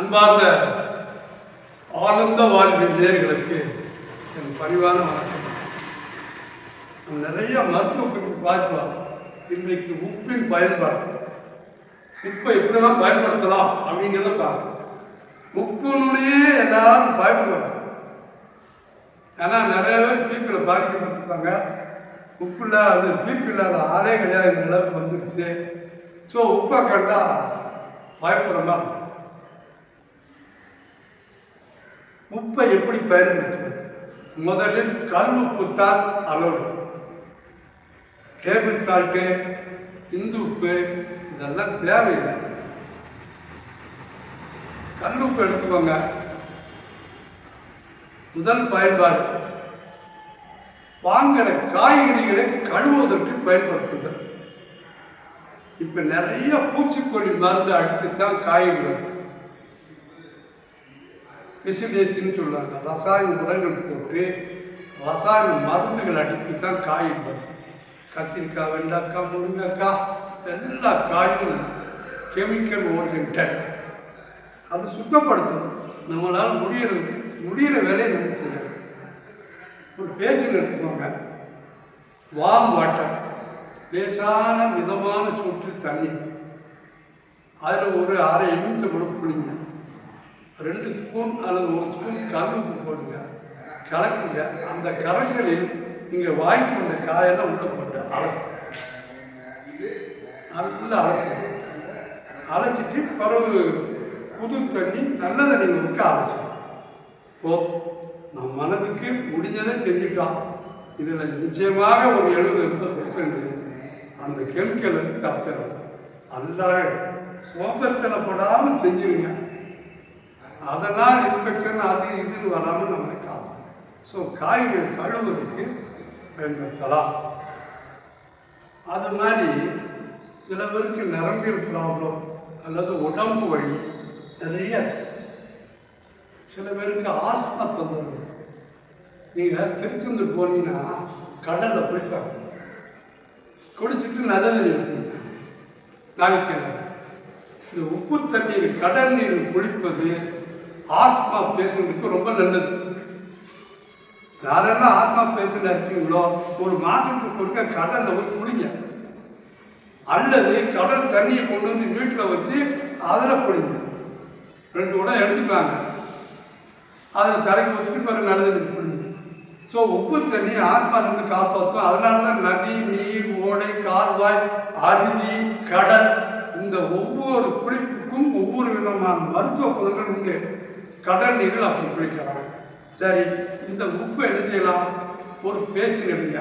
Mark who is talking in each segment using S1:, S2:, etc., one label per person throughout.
S1: அன்பார்ந்த ஆனந்த வாழ்வின் நேர்களுக்கு என் பணிவான வணக்கம். நிறைய மருத்துவ குறிப்பு பார்க்கலாம். இன்றைக்கு உப்பின் பயன்பாடு. உப்பை இப்படிலாம் பயன்படுத்தலாம் அப்படிங்கிறத பார்க்கணும் உப்புன்னே எல்லாரும் பயப்படுவாங்க ஏன்னா நிறைய பேர் பீப்பில் பாதிக்கப்பட்டிருப்பாங்க உப்பு இல்லாத பீப்பு இல்லாத ஆளே கிடையாது அளவுக்கு வந்துருச்சு. ஸோ உப்பை கண்டா பயப்படுற மாதிரி இருக்கும். உப்பை எப்படி பயன்படுத்துவது முதலில் கல் உப்பு தான் அளவு. டேபிள் சால்ட்டு இந்து உப்பு இதெல்லாம் தேவையில்லை. கல் உப்பு எடுத்துக்கோங்க. முதல் பயன்பாடு. வாங்கிற காய்கறிகளை கழுவுவதற்கு பயன்படுத்துங்கள். இப்ப நிறைய பூச்சிக்கொல்லி மருந்து அடித்து தான் காய்கறி வருது. பிசிடேசின்னு சொல்லுவாங்க. ரசாயன உரங்கள் போட்டு ரசாயன மருந்துகள் அடித்து தான் காய் வரும் கத்திரிக்காய் வெண்டைக்காய் முருங்கைக்காய் எல்லா காயும் கெமிக்கல் ஓரியன்ட் அதை சுத்தப்படுத்தணும். நம்மளால் முடியறதுக்கு முடிகிற வேலையை நம்ம செய்யணும். ஒரு பேசில் எடுத்துக்கோங்க. வாம் வாட்டர் லேசான மிதமான சுற்று தண்ணி. அதில் ஒரு அரை நிமிஷம் கூட புளிங்க ரெண்டு ஸ்பூன் அல்லது ஒரு ஸ்பூன் கல் உப்பு போடுங்க. கலக்குங்க. அந்த கரைசலில் நீங்கள் வாங்கி கொண்ட காயெல்லாம் உள்ள போட்டு அலசு. நல்லா அலசு. அலசிட்டு பிறகு புது தண்ணி நல்ல தண்ணி ஊற்றி அலசு. போதும். நம் மனதுக்கு முடிஞ்சதை செஞ்சுட்டோம் இதில் நிச்சயமாக ஒரு எழுபது எண்பது பர்சன்ட் அந்த கெமிக்கல் வந்து தப்பிச்சிடலாம் அல்லாத சோம்பேறித்தனப்படாமல் செஞ்சிருங்க. அதனால் இன்ஃபெக்ஷன் அது இதுன்னு வராமல் நம்மளை காணும் ஸோ காய்கறி கழுவுறதுக்கு பயன்படுத்தலாம். அது மாதிரி சில பேருக்கு நரம்பியல் ப்ராப்ளம் அல்லது உடம்பு வழி நிறைய. சில பேருக்கு ஆஸ்மா தொந்தரவு நீங்கள் திருச்செந்தூர் போனீங்கன்னா கடலில் குளிப்பாங்க குடிச்சிட்டு நல்ல தண்ணீர் நாளைக்கு இந்த உப்பு தண்ணீர் கடல் நீர் குளிப்பது ஆஸ்மா பேஷண்ட்டுக்கு ரொம்ப நல்லது. யாரெல்லாம் ஆஸ்மா பேஷண்ட் இருக்கீங்களோ ஒரு மாசத்துக்கு ஒருக்க கடலில் போய் குளிங்க. அல்லது கடல் தண்ணியை கொண்டு வந்து வீட்டில் வச்சு அதில் குளிங்க. ரெண்டு கூட எடுத்துக்கலாங்க அதில் தலைக்கு வச்சுட்டு பிறகு நல்லது குளிங்க. ஸோ உப்பு தண்ணி ஆத்மாவிலிருந்து காப்பாற்றும் அதனால தான் நதி நீர் ஓடை கால்வாய் அருவி கடல் இந்த ஒவ்வொரு குளிப்புக்கும் ஒவ்வொரு விதமான மருத்துவ குணங்கள் உண்டு கடல் நீரில் அப்படி குளிக்கலாம் சரி இந்த உப்பு என்ன செய்யலாம்? ஒரு பேசின் எடுங்க.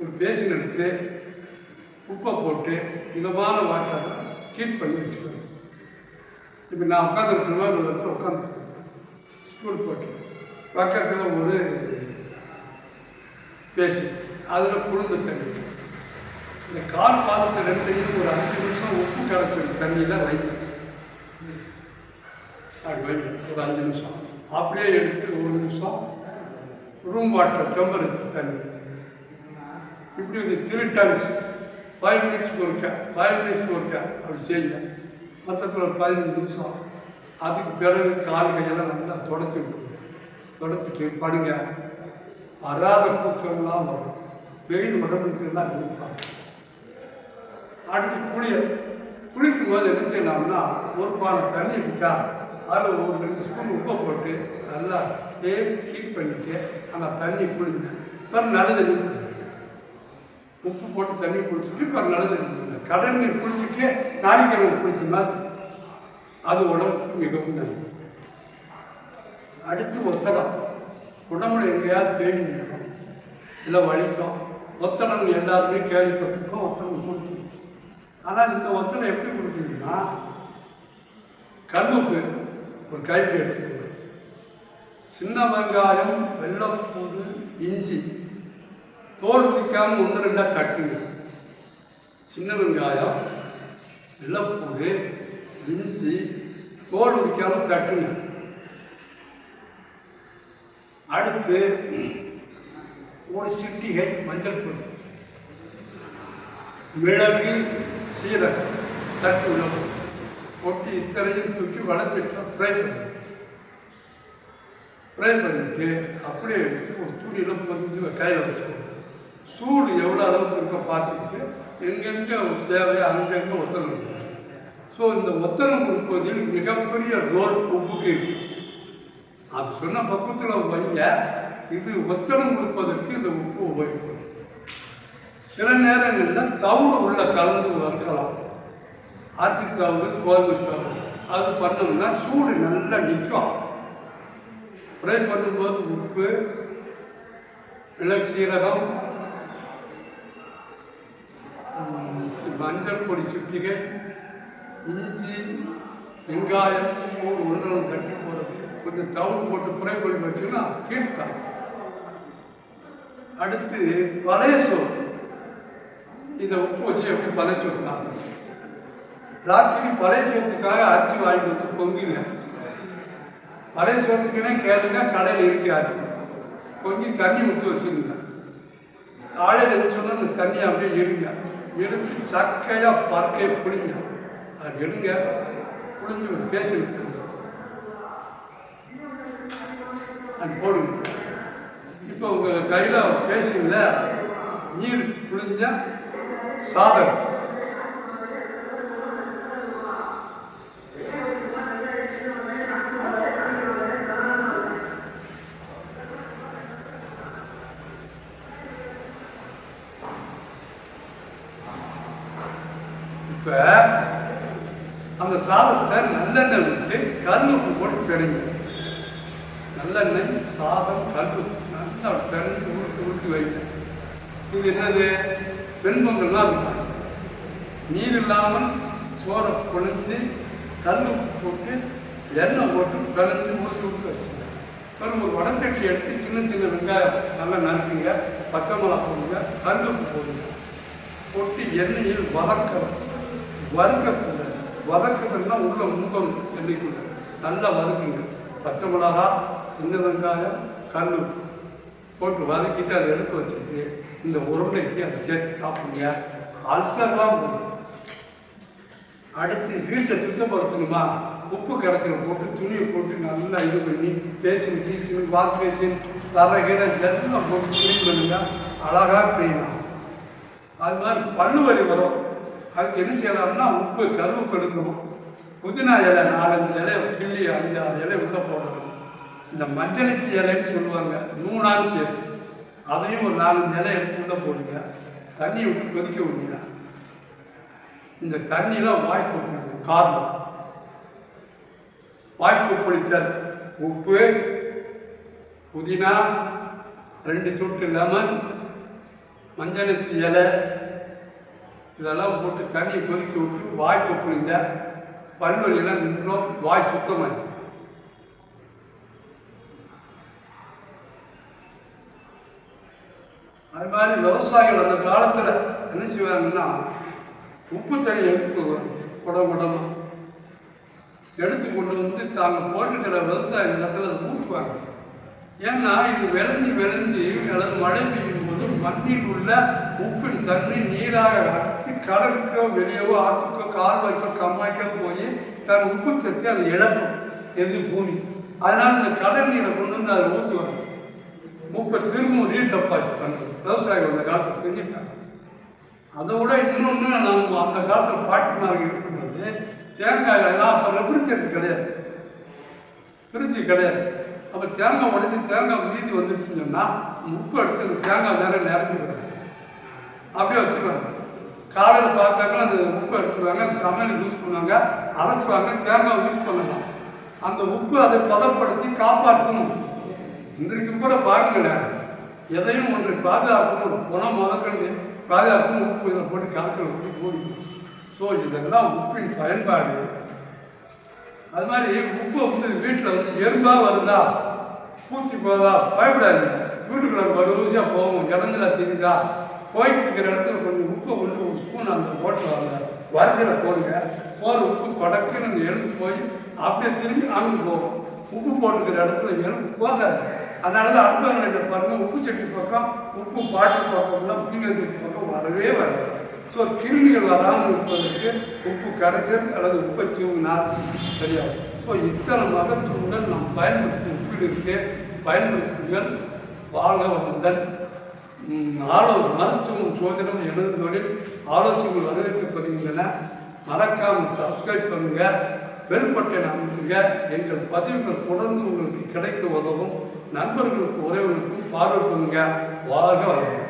S1: ஒரு பேசின் எடுத்து உப்பை போட்டு இதமான வாட்டரை ஹீட் பண்ணி வச்சுக்கணும். இப்போ நான் உட்காந்துருக்கணுமா மாதிரி ஒரு இடத்துல உட்காந்துருக்கேன் ஸ்டூல் போட்டு. பக்கத்தில் ஒரு பேசி அதில் குளிர்ந்த தண்ணி. இந்த கால் பாதத்தை ரெண்டையும் ஒரு அஞ்சு நிமிஷம் உப்பு கரைச்சல் தண்ணியில் வைக்கணும் அப்படி வைங்க ஒரு அஞ்சு நிமிஷம். அப்படியே எடுத்து ஒரு நிமிஷம் ரூம் வாட்டர் டெம்பரேச்சர் தண்ணி. இப்படி ஒரு த்ரீ டைம்ஸ் ஃபைவ் மினிட்ஸ்க்கு ஒருக்க ஃபைவ் மினிட்ஸ்க்கு ஒருக்க அப்படி செய்யுங்க மொத்தத்தில் ஒரு பதினஞ்சு நிமிஷம். அதுக்கு பிறகு கால் கையெல்லாம் நல்லா தொடச்சி விட்டுருங்க தொடச்சிட்டு படுங்க. வராத தூக்கம்லாம் வரும். வெயில் உடம்புக்குலாம் இருப்பாங்க அடுத்து குளியல். குளிக்கும் போது என்ன செய்யலாம்னா ஒரு பானை தண்ணி இருக்கா அதில் ஒரு ரெண்டு ஸ்பூன் உப்பை போட்டு நல்லா பேசி ஹீட் பண்ணிட்டு அந்த தண்ணி குடிங்க. பிறகு நல்லது உப்பு போட்டு தண்ணி குடிச்சிட்டு பிறகு நல்லது கடல் நீர் குளிச்சுட்டு நாளிக்கிழமை குளிச்ச அது உடம்புக்கு மிகவும் நல்லது. அடுத்து ஒத்தடம். உடம்புல எங்கேயாவது பேணி நிற்கும் இல்லை வலிக்கும் ஒத்தடம் எல்லாருமே கேள்விப்பட்டிருக்கோம் ஒத்தடம் கொடுத்துருக்கோம் ஆனால் இந்த ஒத்தடம் எப்படி கொடுக்கணும்னா கல்லுப்பு ஒரு கைப்பி எடுத்துக்கணும் சின்ன வெங்காயம் வெள்ளப்பூடு இஞ்சி. தோல் உரிக்காமல் ஒன்று ரெண்டாக கட்டுங்க. சின்ன வெங்காயம் வெள்ளப்பூடு இஞ்சி. தோல் உரிக்காமல் தட்டுங்க. அடுத்து ஒரு சிட்டிகை மஞ்சள் பொருள் மிளகு சீரகம். தட்டு உள்ள கொட்டி இத்தனையும் தூக்கி வளர்த்துட்டு ஃப்ரை பண்ணி. ஃப்ரை பண்ணிட்டு அப்படியே எடுத்து ஒரு துணியில் கொஞ்சம் கையில் வச்சுக்கணும் சூடு எவ்வளோ அளவுக்கு இருக்கோ பார்த்துக்கிட்டு எங்கெங்கே தேவையோ அங்கங்கே ஒத்தனம் கொடுக்கணும். ஸோ இந்த ஒத்தனம் கொடுப்பதில் மிகப்பெரிய ரோல் உப்புக்கு இருக்கு. அது சொன்ன பக்குவத்தில் வைங்க. இது ஒத்தனம் கொடுப்பதற்கு இந்த உப்பு உபயோகப்படும் சில நேரங்களில் தவிர உள்ள கலந்து வளர்க்கலாம் அரிசி தவிடு கோதுமை தவிடு அது பண்ணோம்னா சூடு நல்லா நிற்கும் ஃப்ரை பண்ணும்போது உப்பு மிளகு சீரகம் மஞ்சள் பொடி சுட்டிகை இஞ்சி வெங்காயம் பூண்டு ஒன்றும் தட்டி போடுறது. கொஞ்சம் தவிடு போட்டு ஃப்ரை பண்ணி வச்சுன்னா கீழ்த்தான் அடுத்து பழைய சோறு. இதை உப்பு வச்சு எப்படி பழைய சோறு சாப்பிடணும்? ராத்திரி பழைய சோத்துக்காக அரிசி வாங்கிட்டு வந்து பொங்கிங்க பழைய சோத்துக்குன்னே கேளுங்க கடையில் இருக்கு அரிசி. பொங்கி தண்ணி ஊற்றி வச்சுருங்க காலையில் எழுந்தோன்னா அந்த தண்ணி அப்படியே எடுங்க. எடுத்து சக்கையாக பறக்கை பிடிங்க. அது எடுங்க. பிடிஞ்சி ஒரு பேசி அது போடுங்க. இப்போ உங்கள் கையில் பேசிங்கள நீர் புழிஞ்ச சாதம் இப்போ அந்த சாதத்தை நல்லெண்ணெய் விட்டு கல் உப்பு போட்டு பிணைங்க நல்லெண்ணெய் சாதம் கல் நல்லா பிணைஞ்சு ஊற்றி ஊற்றி வைங்க. இது என்னது? வெண்பொங்கல்லாம் இருக்கும். நீர் இல்லாமல் சோறை புழிஞ்சு கல் உப்பு போட்டு எண்ணெய் போட்டு பிணைஞ்சு ஊற்றி ஊற்றி வச்சுக்கோங்க. ஒரு வடத்தட்டி எடுத்து சின்ன சின்ன வெங்காயம் நல்லா நறுக்குங்க. பச்சை மிளகா போடுங்க கல் உப்பு போடுங்க. கொட்டி எண்ணெயில் வதக்க வறுக்க வறுக்கக்கூடாது வதக்குறதுன்னா உள்ள முகம் எண்ணெய்க்குள்ள நல்லா வதக்குங்க. பச்சை மிளகா சின்ன வெங்காயம் கல் போட்டு வதக்கிட்டு அதை எடுத்து வச்சுட்டு இந்த உருண்டைக்கு அதை சேர்த்து சாப்பிடுங்க. அல்சர்லாம் போகும் அடுத்து வீட்டை சுத்தப்படுத்தணுமா? உப்பு கரைசல் போட்டு துணியை போட்டு நல்லா இது பண்ணி பேசின் கீசின் வாஷ் பேசின் தர கீரை எல்லாம் போட்டு க்ளீன் பண்ணுங்க. அழகாக க்ளீன் ஆகும். அது மாதிரி பல்லு வலி வரும். அதுக்கு என்ன செய்யலாம்னா உப்பு கல் உப்பு எடுக்கணும். புதினா இலை நாலஞ்சு இலை கிள்ளி அஞ்சு ஆறு இலை உள்ள போடணும். இந்த மஞ்சளுக்கு இலைன்னு சொல்லுவாங்க நூனான்னு பேர் அதையும் ஒரு நாலஞ்சு இலை எடுத்து உள்ள போடுங்க. தண்ணி விட்டு கொதிக்க விடுங்க. இந்த தண்ணி தான் வாய்ப்பு காரணம் வாய்ப்பு பிடித்தல் உப்பு புதினா ரெண்டு சொட்டு லெமன் மஞ்சளுக்கு இலை இதெல்லாம் போட்டு தண்ணியை கொதிக்க விட்டு வாய் கொப்புளிங்க பல்வழியெல்லாம் நின்றோம். வாய் சுத்தமாயிடும் அது மாதிரி விவசாயிகள் அந்த காலத்தில் என்ன செய்வாங்கன்னா உப்பு தண்ணி எடுத்துக்குவாங்க குடம் குடமா. எடுத்து கொண்டு வந்து தாங்க போட்டிருக்கிற விவசாய நிலத்தில் அதை ஊற்றுவாங்க ஏன்னா இது விளைஞ்சி விளைஞ்சி அல்லது மழை பெய்யும் போது மண்ணில் உள்ள உப்பின் தண்ணி நீராக கடலுக்கோ வெளியவோ ஆற்றுக்கோ கால்வாய்க்கோ கம்மாய்க்கோ போய் தன் உப்பு சத்தி அதை இழக்கும். எது? பூமி. அதனால் இந்த கடல் நீரை கொண்டு வந்து அதை ஊற்றுவாங்க உப்பை திரும்பவும் ரீடெபாசிட் பண்ணுறது விவசாயிகள் அந்த காலத்தில் செஞ்சுட்டாங்க அதோட இன்னொன்று நம்ம அந்த காலத்தில் பாட்டிமார்கள் இருக்கும்போது தேங்காய் எல்லாம் அப்போ ரெப்ரிசென்ட் கிடையாது. பிரிச்சு கிடையாது. அப்போ தேங்காய் உடைச்சி தேங்காய் மீதி வந்துடுச்சுன்னு சொன்னால் உப்பு அடிச்சு அந்த தேங்காய் நேரம் நிரம்பி விடுறாங்க. அப்படியே வச்சுருவாங்க. காலையில் பார்த்தாங்கன்னா அந்த உப்பு அடிச்சுடுவாங்க அந்த சமையல் யூஸ் பண்ணுவாங்க. அரைச்சுவாங்க தேங்காய் யூஸ் பண்ணலாம். அந்த உப்பு அதை பதப்படுத்தி காப்பாற்றணும். இன்றைக்கு கூட பாருங்களேன் எதையும் ஒன்று பாதுகாக்கணும். குணம் முதற்கண்டு பாதுகாக்கணும். உப்பு இதில் போட்டு காய்ச்சல் போட்டு மூடிக்கணும் ஸோ இதெல்லாம் உப்பின் பயன்பாடு. அது மாதிரி உப்பு வந்து வீட்டில் வந்து எறும்பாக வருதா? பூச்சி போதா? பயப்படாதீங்க. வீட்டுக்குள்ள ஒரு ஊசியாக போகும். இடஞ்சலாக தெரியுதா? போயிட்டு இருக்கிற இடத்துல கொஞ்சம் உப்பு கொண்டு ஒரு ஸ்பூன் அந்த போட்டில் அந்த வரிசையில் போடுங்க. போகிற உப்பு கொடக்குன்னு எழுந்து போய் அப்படியே திரும்பி அங்கே போகும். உப்பு போட்டுக்கிற இடத்துல எலும்பு போகாது. அதனால தான் அடுப்பங்களை பாருங்கள் உப்பு செட்டி பக்கம் உப்பு பாட்டு பக்கம்லாம் பீங்கல் பக்கம் வரவே வராது. ஸோ கிருமிகள் வராமல் இருப்பதற்கு உப்பு கரைச்சல் அல்லது உப்பை தூங்கினால் சரியாகும். ஸோ இத்தனை மகத்துவங்கள் நாம் பயன்படுத்தும் உப்பிலிருக்கு பயன்படுத்துங்கள். வாழ வந்தன் ஆலோ மருத்துவம் சோதனம் எனது தொழில் ஆலோசனைகள் வரவேற்கப்படுகின்றன. மறக்காமல் சப்ஸ்கிரைப் பண்ணுங்க பெல் பட்டனை எங்கள் பதிவுகள் தொடர்ந்து உங்களுக்கு கிடைக்க உதவும். நண்பர்களுக்கு உறவுகளுக்கும் பார்வை பண்ணுங்க. வாழ்க வளரும்